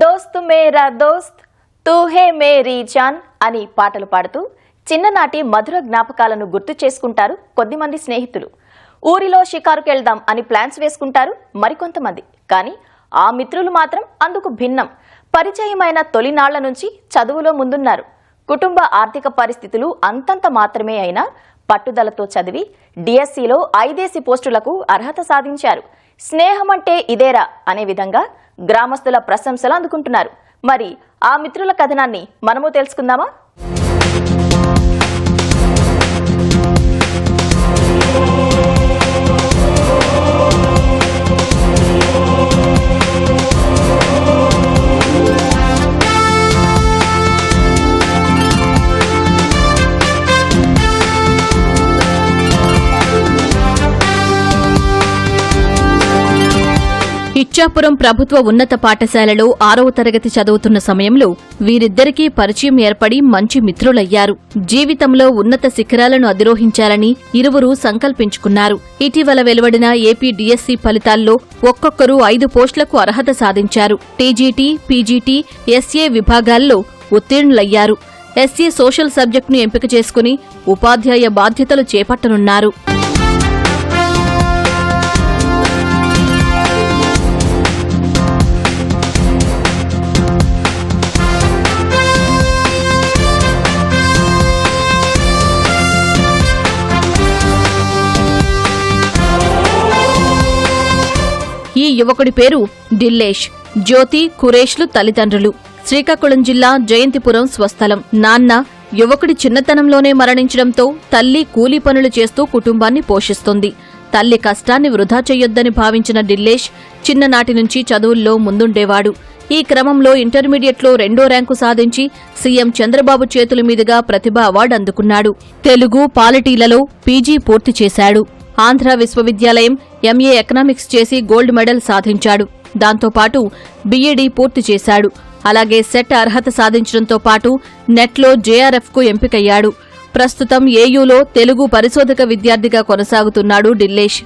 దోస్త్ మేరా దోస్త్ తూహే Mary John అని పాటలు పాడుతూ చిన్ననాటి మధుర జ్ఞాపకాలను గుర్తు చేసుకుంటారు కొద్దిమంది స్నేహితులు. ఊరిలో షికారుకెళ్దాం అని ప్లాన్స్ వేసుకుంటారు మరికొంతమంది. కానీ ఆ మిత్రులు మాత్రం అందుకు భిన్నం. పరిచయమైన తొలినాళ్ళ నుంచి చదువులో ముందున్నారు. కుటుంబ ఆర్థిక పరిస్థితులు అంతంత మాత్రమే అయినా పట్టుదలతో చదివి డిఎస్సిలో ఐదేసి పోస్టులకు అర్హత సాధించారు. స్నేహం అంటే ఇదేరా అనే విధంగా గ్రామస్తుల ప్రశంసలు అందుకుంటున్నారు. మరి ఆ మిత్రుల కథనాన్ని మనము తెలుసుకుందామా? ఇచ్చాపురం ప్రభుత్వ ఉన్నత పాఠశాలలో ఆరవ తరగతి చదువుతున్న సమయంలో వీరిద్దరికీ పరిచయం ఏర్పడి మంచి మిత్రులయ్యారు. జీవితంలో ఉన్నత శిఖరాలను అధిరోహించాలని ఇరువురు సంకల్పించుకున్నారు. ఇటీవల వెలువడిన ఏపీ డిఎస్సీ ఫలితాల్లో ఒక్కొక్కరు ఐదు పోస్టులకు అర్హత సాధించారు. టీజీటీ పీజీటీ ఎస్ఏ విభాగాల్లో ఉత్తీర్ణులయ్యారు. ఎస్ఏ సోషల్ సబ్జెక్టును ఎంపిక చేసుకుని ఉపాధ్యాయ బాధ్యతలు చేపట్టనున్నారు. ఈ యువకుడి పేరు డిల్లేష్ జ్యోతి కురేష్లు తల్లిదండ్రులు. శ్రీకాకుళం జిల్లా జయంతిపురం స్వస్థలం. నాన్న యువకుడి చిన్నతనంలోనే మరణించడంతో తల్లి కూలీ పనులు చేస్తూ కుటుంబాన్ని పోషిస్తుంది. తల్లి కష్టాన్ని వృధా చెయ్యొద్దని భావించిన డిల్లేష్ చిన్ననాటి నుంచి చదువుల్లో ముందుండేవాడు. ఈ క్రమంలో ఇంటర్మీడియట్లో రెండో ర్యాంకు సాధించి సీఎం చంద్రబాబు చేతుల మీదుగా ప్రతిభ అవార్డు అందుకున్నాడు. తెలుగు పాలిటీలలో పీజీ పూర్తి చేశాడు. ఆంధ్ర విశ్వవిద్యాలయం ఎంఏ ఎకనామిక్స్ చేసి గోల్డ్ మెడల్ సాధించాడు. దాంతోపాటు బీఈడీ పూర్తి చేశాడు. అలాగే సెట్ అర్హత సాధించడంతో పాటు నెట్లో జేఆర్ఎఫ్కు ఎంపికయ్యాడు. ప్రస్తుతం ఏయూలో తెలుగు పరిశోధక విద్యార్థిగా కొనసాగుతున్నాడు డిల్లేష్.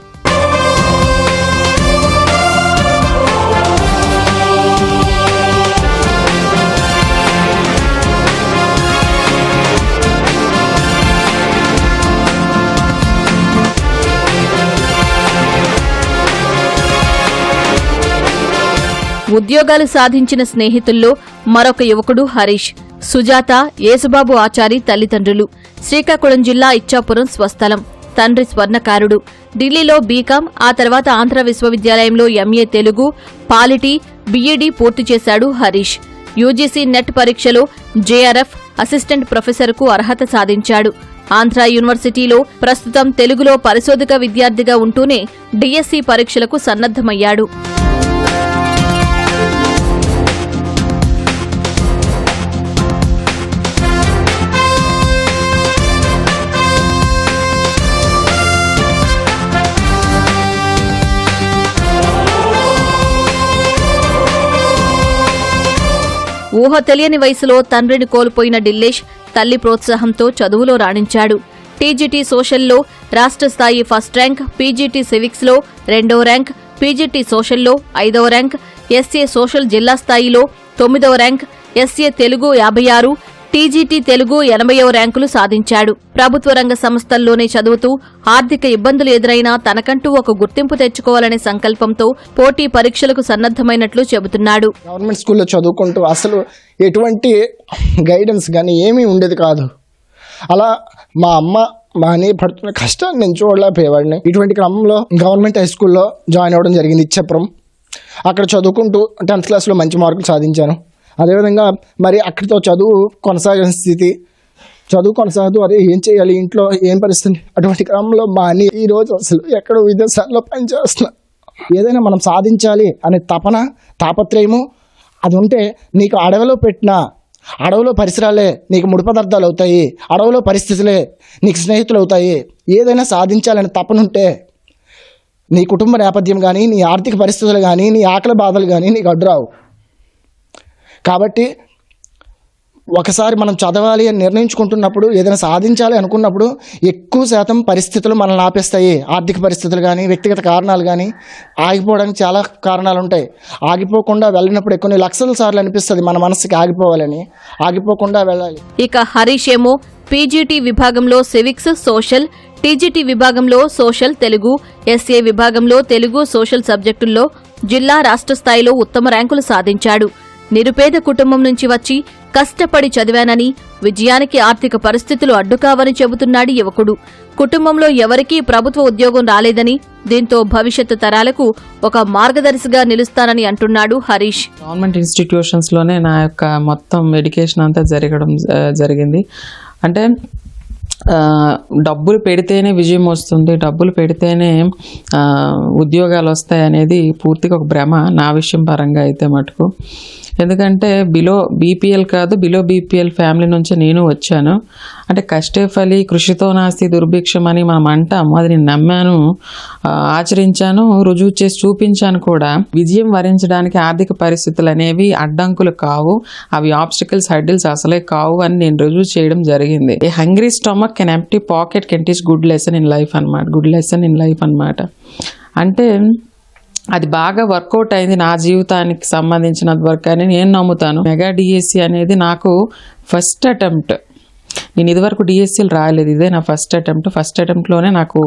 ఉద్యోగాలు సాధించిన స్నేహితుల్లో మరొక యువకుడు హరీష్. సుజాత యేసుబాబు ఆచారి తల్లిదండ్రులు. శ్రీకాకుళం జిల్లా ఇచ్చాపురం స్వస్థలం. తండ్రి స్వర్ణకారుడు. ఢిల్లీలో బీకాం ఆ తర్వాత ఆంధ్ర విశ్వవిద్యాలయంలో ఎంఏ తెలుగు పాలిటీ బీఈడీ పూర్తి చేశాడు హరీష్. యూజీసీ నెట్ పరీక్షలో జేఆర్ఎఫ్ అసిస్టెంట్ ప్రొఫెసర్కు అర్హత సాధించాడు. ఆంధ్ర యూనివర్సిటీలో ప్రస్తుతం తెలుగులో పరిశోధక విద్యార్థిగా ఉంటూనే డిఎస్సి పరీక్షలకు సన్నద్దమయ్యాడు ఊహ తెలియని వయసులో తండ్రిని కోల్పోయిన డిల్లేష్ తల్లి ప్రోత్సాహంతో చదువులో రాణించాడు. టీజీటీ సోషల్లో రాష్ట్ర స్థాయి ఫస్ట్ ర్యాంక్ పీజీటీ సివిక్స్లో రెండో ర్యాంక్ పీజీటీ సోషల్లో ఐదవ ర్యాంక్ ఎస్ఏ సోషల్ జిల్లా స్థాయిలో తొమ్మిదవ ర్యాంక్ ఎస్ఏ తెలుగు యాభై ఆరు టీజీటీ తెలుగు ఎనభైవ ర్యాంకులు సాధించాడు. ప్రభుత్వ రంగ సంస్థల్లోనే చదువుతూ ఆర్థిక ఇబ్బందులు ఎదురైనా తనకంటూ ఒక గుర్తింపు తెచ్చుకోవాలనే సంకల్పంతో పోటీ పరీక్షలకు సన్నద్దమైనట్లు చెబుతున్నాడు. గవర్నమెంట్ స్కూల్లో చదువుకుంటూ అసలు ఎటువంటి గైడెన్స్ కానీ ఏమీ ఉండేది కాదు. అలా మా అమ్మ మా అన్నయ్య పడుతున్న కష్టాన్ని నేను చూడలేకపోయేవాడిని. ఇటువంటి క్రమంలో గవర్నమెంట్ హై స్కూల్లో జాయిన్ అవ్వడం జరిగింది. ఇచ్చాపురం. అక్కడ చదువుకుంటూ టెన్త్ క్లాస్లో మంచి మార్కులు సాధించాను. అదేవిధంగా మరి అక్కడితో చదువు కొనసాగిన స్థితి. చదువు కొనసాగదు అదే ఏం చేయాలి? ఇంట్లో ఏం పరిస్థితి? అటువంటి క్రమంలో మా అన్నయ్య ఈరోజు అసలు ఎక్కడో విదేశాల్లో పనిచేస్తున్నా. ఏదైనా మనం సాధించాలి అనే తపన తాపత్రయము అది ఉంటే నీకు అడవిలో పెట్టిన అడవిలో పరిసరాలే నీకు ముడి పదార్థాలు అవుతాయి అడవిలో పరిస్థితులే నీకు స్నేహితులు అవుతాయి. ఏదైనా సాధించాలనే తపనుంటే నీ కుటుంబ నేపథ్యం కానీ నీ ఆర్థిక పరిస్థితులు కానీ నీ ఆకలి బాధలు కానీ నీకు అడ్డురావు. కాబట్టి ఒకసారి మనం చదవాలి అని నిర్ణయించుకుంటున్నప్పుడు ఏదైనా సాధించాలి అనుకున్నప్పుడు ఎక్కువ శాతం పరిస్థితులు మనల్ని ఆపేస్తాయి. ఆర్థిక పరిస్థితులు కానీ వ్యక్తిగత కారణాలు కానీ ఆగిపోవడానికి చాలా కారణాలు ఉంటాయి. ఆగిపోకుండా వెళ్ళినప్పుడు కొన్ని లక్షల సార్లు అనిపిస్తుంది మన మనసుకి ఆగిపోవాలని. ఆగిపోకుండా వెళ్ళాలి. ఇక హరీష్ ఏమో పీజీటీ విభాగంలో సివిక్స్ సోషల్ టీజీటీ విభాగంలో సోషల్ తెలుగు ఎస్ఏ విభాగంలో తెలుగు సోషల్ సబ్జెక్టుల్లో జిల్లా రాష్ట్ర స్థాయిలో ఉత్తమ ర్యాంకులు సాధించాడు. నిరుపేద కుటుంబం నుంచి వచ్చి కష్టపడి చదివానని విజయానికి ఆర్థిక పరిస్థితులు అడ్డుకావని చెబుతున్నాడు యువకుడు. కుటుంబంలో ఎవరికీ ప్రభుత్వ ఉద్యోగం రాలేదని దీంతో భవిష్యత్తు తరాలకు ఒక మార్గదర్శిగా నిలుస్తానని అంటున్నాడు హరీష్. గవర్నమెంట్ ఇన్స్టిట్యూషన్స్లోనే నా యొక్క మొత్తం ఎడ్యుకేషన్ అంతా జరగడం జరిగింది. అంటే డబ్బులు పెడితేనే విజయం వస్తుంది డబ్బులు పెడితేనే ఉద్యోగాలు వస్తాయి అనేది పూర్తిగా ఒక భ్రమ నా విషయం పరంగా అయితే మటుకు. ఎందుకంటే బిలో బీపీఎల్ కాదు బిలో బీపీఎల్ ఫ్యామిలీ నుంచి నేను వచ్చాను. అంటే కష్టే ఫలి కృషితో నాస్తి దుర్భిక్షం అని మనం అంటాము అది నేను నమ్మాను ఆచరించాను రుజువు చేసి చూపించాను కూడా. విజయం వరించడానికి ఆర్థిక పరిస్థితులు అనేవి అడ్డంకులు కావు. అవి ఆబ్స్టికల్స్ హడ్డిల్స్ అసలే కావు అని నేను రుజువు చేయడం జరిగింది. A hungry stomach can empty pocket can teach good lesson in life అన్నమాట. గుడ్ లెసన్ ఇన్ లైఫ్ అన్నమాట. అంటే అది బాగా వర్కౌట్ అయింది నా జీవితానికి సంబంధించినంత వరకు అని నేను నమ్ముతాను. మెగా డిఎస్సి అనేది నాకు ఫస్ట్ అటెంప్ట్ నేను ఇదివరకు డిఎస్సీలు రాయలేదు. ఇదే నా ఫస్ట్ అటెంప్ట్ ఫస్ట్ అటెంప్ట్లోనే నాకు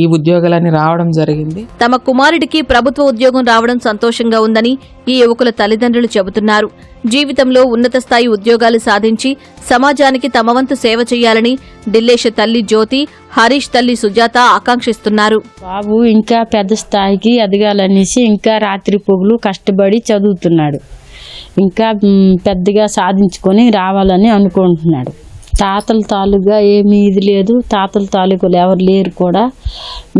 ఈ ఉద్యోగాలన్నీ రావడం జరిగింది. తమ కుమారుడికి ప్రభుత్వ ఉద్యోగం రావడం సంతోషంగా ఉందని ఈ యువకుల తల్లిదండ్రులు చెబుతున్నారు. జీవితంలో ఉన్నత స్థాయి ఉద్యోగాలు సాధించి సమాజానికి తమ వంతు సేవ చేయాలని ఢిల్లేష్ తల్లి జ్యోతి హరీష్ తల్లి సుజాత ఆకాంక్షిస్తున్నారు. బాబు ఇంకా పెద్ద స్థాయికి ఎదగాలనేసి ఇంకా రాత్రి పొగులు కష్టపడి చదువుతున్నాడు. ఇంకా పెద్దగా సాధించుకొని రావాలని అనుకుంటున్నాడు. తాతల తాలూగా ఏమీ ఇది లేదు. తాతల తాలూకులు ఎవరు లేరు కూడా.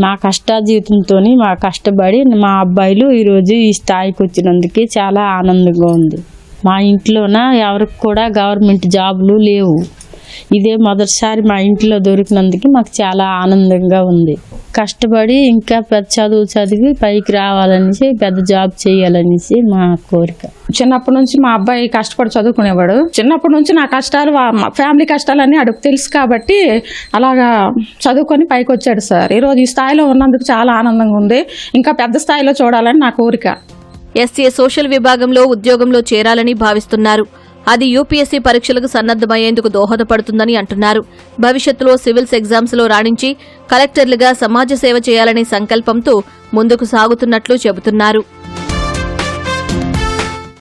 మా కష్టాజీవితంతో మా కష్టపడి మా అబ్బాయిలు ఈరోజు ఈ స్థాయికి వచ్చినందుకు చాలా ఆనందంగా ఉంది. మా ఇంట్లోన ఎవరికి కూడా గవర్నమెంట్ జాబులు లేవు. ఇదే మొదటిసారి మా ఇంట్లో దొరికినందుకు మాకు చాలా ఆనందంగా ఉంది. కష్టపడి ఇంకా పెద్ద చదువు చదివి పైకి రావాలనేసి పెద్ద జాబ్ చేయాలనేసి మా కోరిక. చిన్నప్పటి నుంచి మా అబ్బాయి కష్టపడి చదువుకునేవాడు. చిన్నప్పటి నుంచి నా కష్టాలు ఫ్యామిలీ కష్టాలన్నీ అడుగు తెలుసు కాబట్టి అలాగా చదువుకొని పైకి వచ్చాడు సార్. ఈరోజు ఈ స్థాయిలో ఉన్నందుకు చాలా ఆనందంగా ఉంది. ఇంకా పెద్ద స్థాయిలో చూడాలని నా కోరిక. ఎస్ఏ సోషల్ విభాగంలో ఉద్యోగంలో చేరాలని భావిస్తున్నారు. అది యూపీఎస్సీ పరీక్షలకు సన్నద్దమయ్యేందుకు దోహదపడుతుందని అంటున్నారు. భవిష్యత్తులో సివిల్స్ ఎగ్జామ్స్లో రాణించి కలెక్టర్లుగా సమాజ సేవ చేయాలనే సంకల్పంతో ముందుకు సాగుతున్నట్లు చెబుతున్నారు.